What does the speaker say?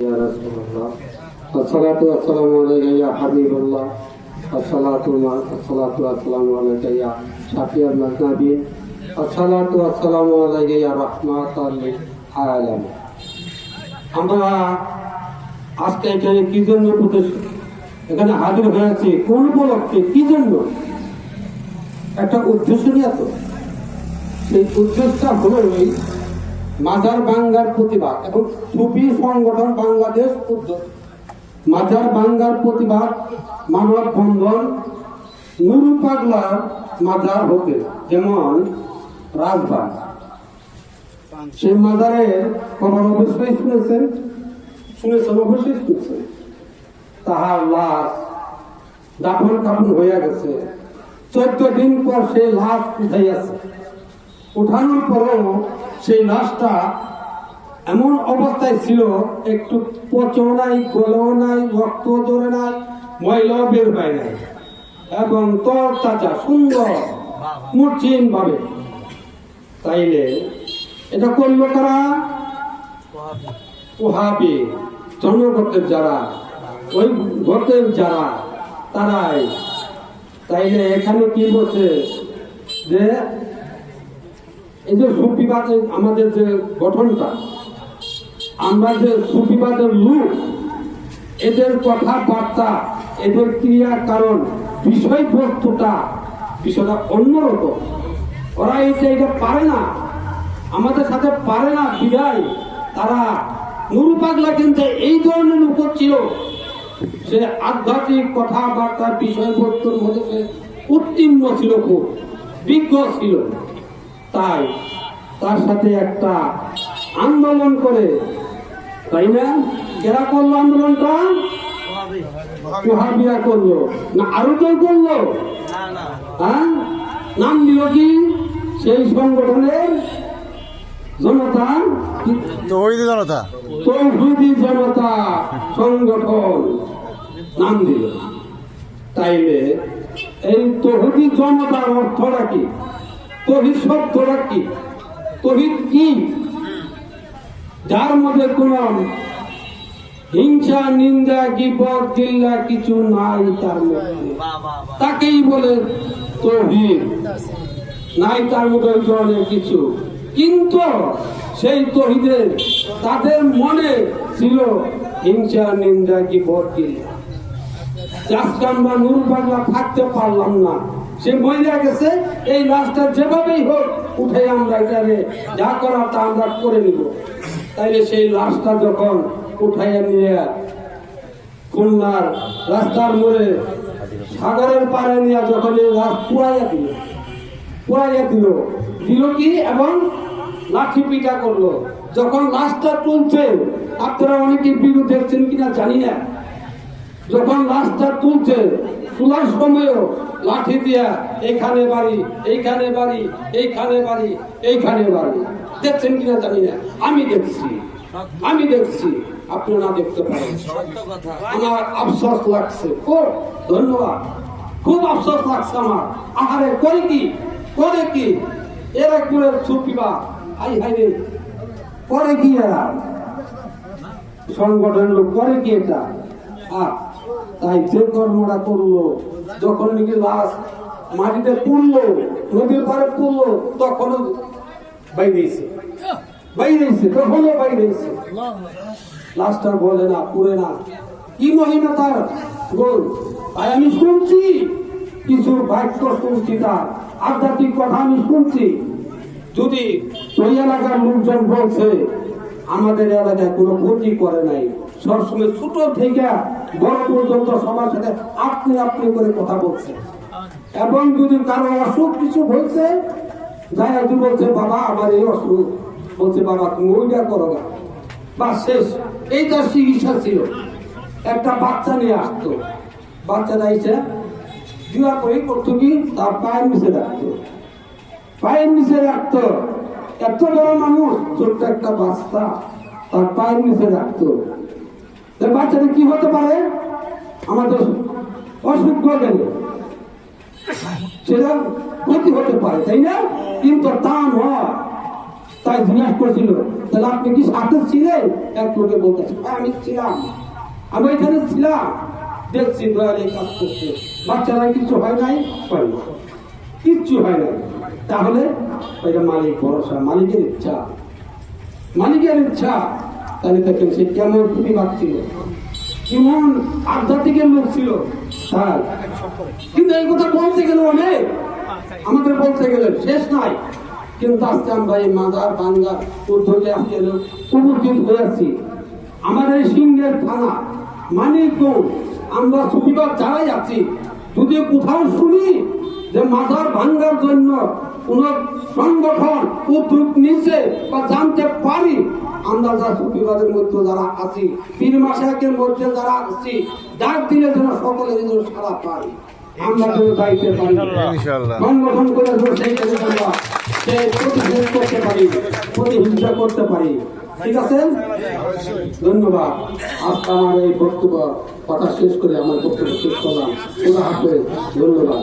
يا رسول الله الصلاة والسلام عليك يا حبيب الله الصلاة مع- الصلاة والسلام عليك يا شفيع المذنبين الصلاة والسلام عليك يا رحمة للعالمين আমরা আজকে এখানে কি জন্য উপদেশ এখানে হাজির হয়েছে কোন উপলক্ষে কি জন্য একটা উদ্দেশ্য নিয়ে তো সেই উদ্দেশ্যটা হলো এই মাজার বাঙ্গার প্রতিবাদ এবং সুফি সংগঠন বাংলাদেশ উদ্যোগ। মাজার বাঙ্গার প্রতিবাদ, মানব বন্ধন নুরু মাজার হতে যেমন রাজবাগ সেই মাজারে খবর অবশ্যই শুনেছেন? শুনেছেন অবশ্যই শুনেছেন। তাহার লাশ দাফন কাফন হইয়া গেছে। চোদ্দ দিন পর সেই লাশ উঠাইয়াছে। উঠানোর পরেও সেই লাশটা এমন অবস্থায় ছিল, একটু পচও নাই, গলেও নাই, রক্ত জোরে নাই ময়লাও বের হয় নাই। এবং তর তাজা সুন্দর মূর্তিহীন ভাবে। তাইলে এটা করল তারা ওহাবি জনগতের যারা, ওই গতের যারা, তারাই। তাইলে এখানে কি বলছে? যে এই যে সুফিবাদের আমাদের যে গঠনটা, আমরা যে সুফিবাদের লুক এদের কথাবার্তা, এদের ক্রিয়া কারণ বিষয়বস্তুটা বিষয়টা অন্যরকম। ওরা এটা এটা পারে না, আমাদের সাথে পারে না বিদায়, তারা নুরু পাগলা কিন্তু এই ধরনের লোক ছিল সে আধ্যাত্মিক কথাবার্তার বিষয়বস্তুর মধ্যে সে উত্তীর্ণ ছিল খুব, বিজ্ঞ ছিল। তাই তার সাথে একটা আন্দোলন করে তাই না? যারা করল আন্দোলনটা? ওহাবিয়া করল। না আরও কেউ করল? হ্যাঁ? নাম দিল কি? সেই সংগঠনের জনতা। তৌহিদি জনতা। তৌহিদি জনতা সংগঠন নাম দিল। তাইলে এই তৌহিদি জনতার অর্থটা কি? তহিদ শব্দটা কি? তহিদ কি? যার মধ্যে কোন হিংসা, নিন্দা, গিবত দিল্লা কিছু নাই তার মধ্যে। তাকেই বলে তহিদ নাই তার মধ্যে কিছু। কিন্তু সেই তহিদের, তাদের মনে ছিল হিংসা, নিন্দা, গিবত দিল্লা আজকে আমরা নুর বাংলা থাকতে পারলাম না। সে মহিলা গেছে, এই লাশটা যেভাবেই হোক উঠে আমরা এখানে যা করার তা আমরা করে নিব। তাইলে সেই লাশটা যখন উঠাইয়া নিয়ে খুলনার রাস্তার মোড়ে সাগরের পাড়ে নিয়ে যখন এই লাশ পুড়াইয়া দিল পুড়াইয়া দিল দিল কি এবং লাঠি পিটা করল। যখন লাশটা তুলছে, আপনারা অনেকে ভিডিও দেখছেন কিনা জানি না। যখন লাশটা তুলছে তোলার সময়ও লাঠি দিয়া, এইখানে বাড়ি এইখানে বাড়ি এইখানে বাড়ি এইখানে বাড়ি। দেখছেন কিনা জানি না। আমি দেখছি আমি দেখছি। আপনারা দেখতে পারেন। আমার আফসোস লাগছে। খুব ধন্যবাদ। খুব আফসোস লাগছে আমার। আহারে, করে কি? করে কি? এরা করে সুপিবা আই হাই রে। করে কি এরা? সংগঠন লোক, করে কি এটা? আর তাই যে কর্মটা করল, যখন নাকি লাশ মাটিতে পুড়লো, নদীর পাড়ে পুড়লো, তখনও বাইরেছে। বাইরেছে, তখনও বাইরেছে। লাশটা বলে না, পুড়ে না। কি মহিমা তার? গোল তাই আমি শুনছি, কিছু বাক্য শুনছি তার। আধ্যাত্মিক কথা আমি শুনছি। যদি ওই এলাকার লোকজন বলছে, আমাদের এলাকায় কোনো ক্ষতি করে নাই সবসময় ছোট থেকে বড় পর্যন্ত সবার সাথে আপনি আপনি করে কথা বলছে। এবং যদি কারও অসুখ কিছু হয়েছে, যাই একটু বলছে, বাবা, আমার এই অসুখ। বলছে, বাবা, তুমি ওইটা করো না। বা শেষ। এই তার চিকিৎসা ছিল। একটা বাচ্চা নিয়ে আসতো। বাচ্চাটা এসে দেওয়ার পরেই করতো কি? তার পায়ের নিচে রাখতো। পায়ের নিচে রাখতো। এত বড় মানুষ, ছোট্ট একটা বাচ্চা, তার পায়ের নিচে রাখতো। বাচ্চাটা কি হতে পারে? আমাদের অসুখ গেলে সেটা ক্ষতি হতে পারে তাই না? কিন্তু তা নয়। তাই জিজ্ঞাসা করেছিল তাহলে আপনি কি সাথে ছিলেন? এক লোকে বলতেছে "হ্যাঁ, আমি ছিলাম। আমি এখানে ছিলাম। দেখছি দয়াল এই কাজ করছে। বাচ্চারা কিছু হয় নাই? হয় না। কিচ্ছু হয় না তাহলে এটা মালিক ভরসা মালিকের ইচ্ছা। মালিকের ইচ্ছা। তাহলে দেখেন সে কেমন প্রতিবাদ ছিল কেমন আধ্যাত্মিকের লোক ছিল তার কিন্তু এই কথা বলতে গেলে অনেক। আমাদের বলতে গেলে শেষ নাই। কিন্তু আজকে আমরা এই মাদার বাঙ্গার উদ্যোগে আজকে উপস্থিত হয়েছি আমার এই সিংহের থানা, মানিকগঞ্জ, আমরা সুবিধার যারাই আছি, যদি কোথাও শুনি যে মাজার ভাঙ্গার জন্য কোন সংগঠন উদ্যোগ নিছে বা জানতে পারি আমরা যারা সুফিবাদের মধ্যে যারা আছি পীর মাসাকের মধ্যে যারা আছি ডাক দিলে যেন সকলে যেন সারা পাই আমরা যেন দায়িত্বে পারি। সংগঠন করে যেন সেই কাজে আমরা? সেই করতে পারি প্রতিহিংসা করতে পারি। ঠিক আছে? ধন্যবাদ। আজকে আমার এই বক্তব্য কথা শেষ করে আমার বক্তব্য শেষ করলাম। ধন্যবাদ।